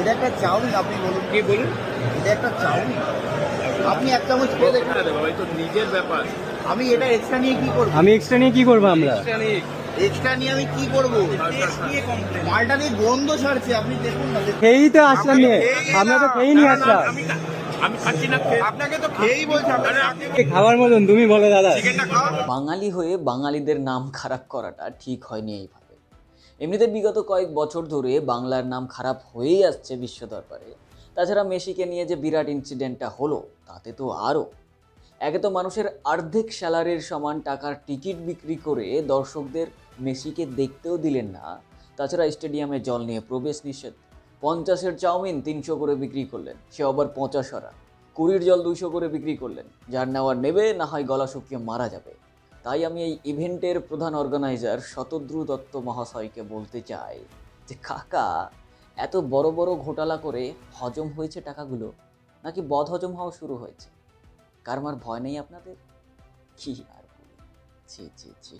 এটা একটা চাউমিন আপনি বলুন। কি বলুন? এটা একটা চাউমিন। আপনি এক চামচ খেয়ে দেখুন। তো নিজের ব্যাপার। আমি এটা এক্সট্রা নিয়ে কি করব? আমি এক্সট্রা নিয়ে কি করব আমরা? এক্সট্রা নিয়ে। আমি কি করব? মালটা দিয়ে গন্ধ ছাড়ছে আপনি দেখুন না খেয়েই তো আসলাম নিয়ে আমরা তো খেয়েই নিয়ে আসলাম। আমি আমি খাচ্ছি না খেয়ে- আপনাকে তো খেয়েই বলছে আরে আপনি এই খাওয়ার মতন তুমি বলো দাদা। বাঙালি হয়ে বাঙালিদের নাম খারাপ করাটা ঠিক হয়নি এইভাবে এমনিতে বিগত কয়েক বছর ধরে বাংলার নাম খারাপ হয়েই আসছে বিশ্ব দরবারে। তাছাড়া মেসিকে নিয়ে যে বিরাট ইনসিডেন্টটা হলো, তাতে তো আরও। একে তো মানুষের অর্ধেক স্যালারির সমান টাকার টিকিট বিক্রি করে দর্শকদের মেসিকে দেখতেও দিলেন না। তাছাড়া স্টেডিয়ামে জল নিয়ে প্রবেশ নিষেধ। পঞ্চাশের চাউমিন তিনশো করে বিক্রি করলেন, সে আবার পঞ্চাশরা কুড়ির জল দুইশো করে বিক্রি করলেন, যার নেওয়ার নেবে, না হয় গলা শুকিয়ে মারা যাবে। তাই আমি এই ইভেন্টের প্রধান অর্গানাইজার শতদ্রু দত্ত মহাশয়কে বলতে চাই যে, কাকা, এত বড় বড় ঘোটালা করে হজম হয়েছে টাকাগুলো? নাকি বদ হজম হওয়া শুরু হয়েছে? কারমার ভয় নেই আপনাদের? কি আর ছি ছি ছি।